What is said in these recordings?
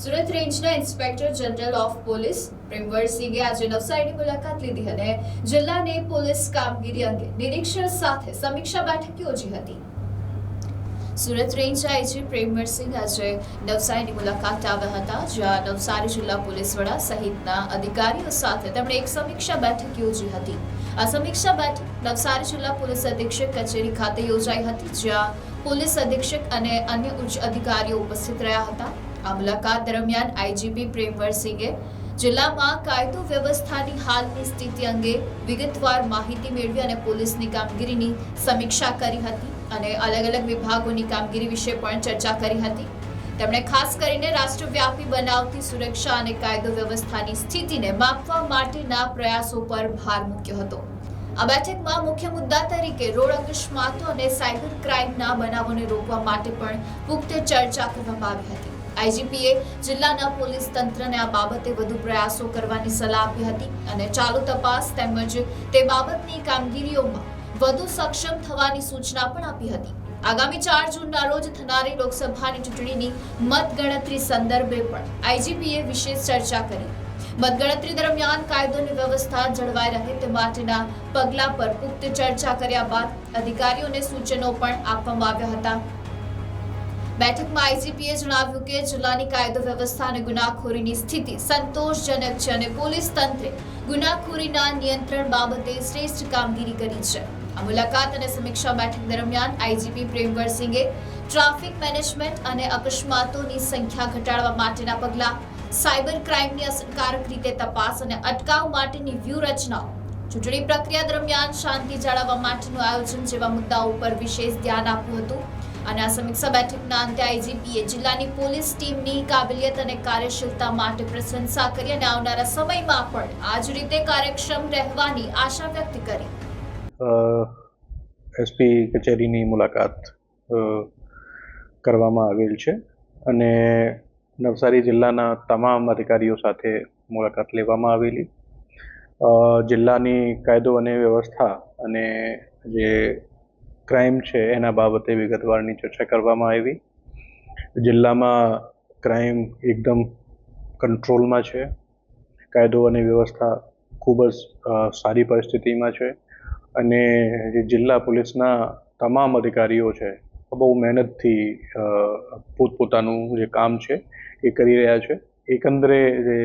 સુરત રેન્જના inspector general of police પ્રેમવરસિંહે આજે નવસારીની મુલાકાત લીધી અને જિલ્લાની પોલીસ કામગીરી અંગે નિરીક્ષણ સાથે સમીક્ષા બેઠક યોજી હતી. સુરત રેન્જ આઈજી પ્રેમવરસિંહ આજે નવસારીની મુલાકાત આવ્યા હતા, જ્યાં નવસારી જિલ્લા પોલીસ વડા સહિતના અધિકારીઓ સાથે તેમણે એક સમીક્ષા બેઠક યોજી હતી. આ સમીક્ષા બેઠક નવસારી જિલ્લા પોલીસ અધિક્ષક કચેરી ખાતે યોજાઈ હતી, જ્યાં પોલીસ અધિક્ષક અને અન્ય ઉચ્ચ અધિકારીઓ ઉપસ્થિત રહ્યા હતા. આ મુલાકાત દરમિયાન આઈજીપી પ્રેમવરસિંહે જિલ્લામાં કાયદો વ્યવસ્થાની હાલની સ્થિતિ અંગે વિગતવાર માહિતી મેળવી અને પોલીસની કામગીરીની સમીક્ષા કરી હતી અને અલગ અલગ વિભાગોની કામગીરી વિશે પણ ચર્ચા કરી હતી. તેમણે ખાસ કરીને રાષ્ટ્રવ્યાપી બનાવતી સુરક્ષા અને કાયદો વ્યવસ્થાની સ્થિતિને માપવા માટેના પ્રયાસો પર ભાર મૂક્યો હતો. આ બેઠકમાં મુખ્ય મુદ્દા તરીકે રોડ અકસ્માતો અને સાયબર ક્રાઇમના બનાવોને રોકવા માટે પણ પુખ્ત ચર્ચા કરવામાં આવી હતી. આઈજીપીએ જિલ્લાના પોલીસ તંત્રને આ બાબતે વધુ પ્રયાસો કરવાની સલાહ આપી હતી અને ચાલુ તપાસ તેમજ તે બાબતની કામગીરીઓમાં વધુ સક્ષમ થવાની સૂચના પણ આપી હતી. આગામી ચાર જૂનના રોજ થનારી લોકસભાની ચૂંટણીની મતગણતરી સંદર્ભે પણ આઈજીપીએ વિશેષ ચર્ચા કરી. મતગણતરી દરમિયાન કાયદોની વ્યવસ્થા જળવાઈ રહે તે માટેના પગલા પર પુખ્ત ચર્ચા કર્યા બાદ અધિકારીઓને સૂચનો પણ આપવામાં આવ્યા હતા. બેઠકમાં આઈજીપીએ જણાવ્યું કે જિલ્લાની કાયદો વ્યવસ્થા અને ગુનાખોરીની સ્થિતિ સંતોષજનક છે અને પોલીસ તંત્રે ગુનાખોરીના નિયંત્રણ બાબતે શ્રેષ્ઠ કામગીરી કરી છે. આ મુલાકાત અને સમીક્ષા બેઠક દરમિયાન આઈજીપી પ્રેમવરસિંહે ટ્રાફિક મેનેજમેન્ટ અને અકસ્માતોની સંખ્યા ઘટાડવા માટેના પગલાં, સાયબર ક્રાઇમની અસરકારક રીતે તપાસ અને અટકાવ માટેની વ્યૂહરચનાઓ ચૂંટણી પ્રક્રિયા દરમિયાન શાંતિ જાળવવા માટેનું આયોજન જેવા મુદ્દાઓ પર વિશેષ ધ્યાન આપ્યું હતું. અને આ સમીક્ષા બેઠકના અંતે આઈજીપીએ જિલ્લાની પોલીસ ટીમની કાબિલિયત અને કાર્યશીલતા માટે પ્રશંસા કરી અને આવનારા સમયમાં પણ આ જ રીતે કાર્યક્ષમ રહેવાની આશા વ્યક્ત કરી. એસપી કચેરીની મુલાકાત કરવામાં આવેલ છે અને નવસારી જિલ્લાના તમામ અધિકારીઓ સાથે મુલાકાત લેવામાં આવેલી. જિલ્લાની કાયદો અને વ્યવસ્થા અને જે ક્રાઇમ છે એના બાબતે વિગતવારની ચર્ચા કરવામાં આવી. જિલ્લામાં ક્રાઇમ એકદમ કંટ્રોલમાં છે. કાયદો અને વ્યવસ્થા ખૂબ જ સારી પરિસ્થિતિમાં છે. અને જે જિલ્લા પોલીસના તમામ અધિકારીઓ છે, બહુ મહેનતથી પોતપોતાનું જે કામ છે એ કરી રહ્યા છે. એકંદરે જે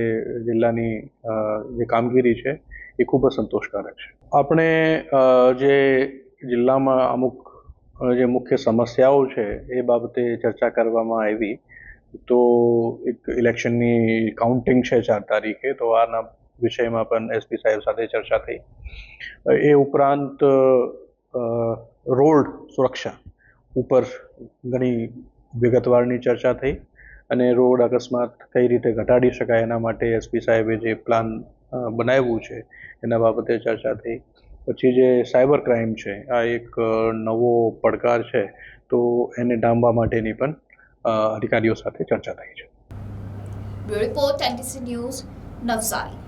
જિલ્લાની જે કામગીરી છે, એ ખૂબ જ સંતોષકારક છે. આપણે જે જિલ્લામાં અમુક જે મુખ્ય સમસ્યાઓ છે, એ બાબતે ચર્ચા કરવામાં આવી, તો એક ઇલેક્શનની કાઉન્ટિંગ છે ચાર તારીખે, તો આના વિષયમાં પણ એસપી સાહેબ સાથે ચર્ચા થઈ. એ ઉપરાંત રોડ સુરક્ષા ઉપર ઘણી વિગતવારની ચર્ચા થઈ. અને રોડ અકસ્માત કઈ રીતે ઘટાડી શકાય એના માટે એસપી સાહેબે જે પ્લાન બનાવ્યું છે, એના બાબતે ચર્ચા થઈ. પછી જે સાયબર ક્રાઇમ છે, આ એક નવો પડકાર છે, તો એને ડામવા માટેની પણ અધિકારીઓ સાથે ચર્ચા થઈ છે. Report NTC news Navsari.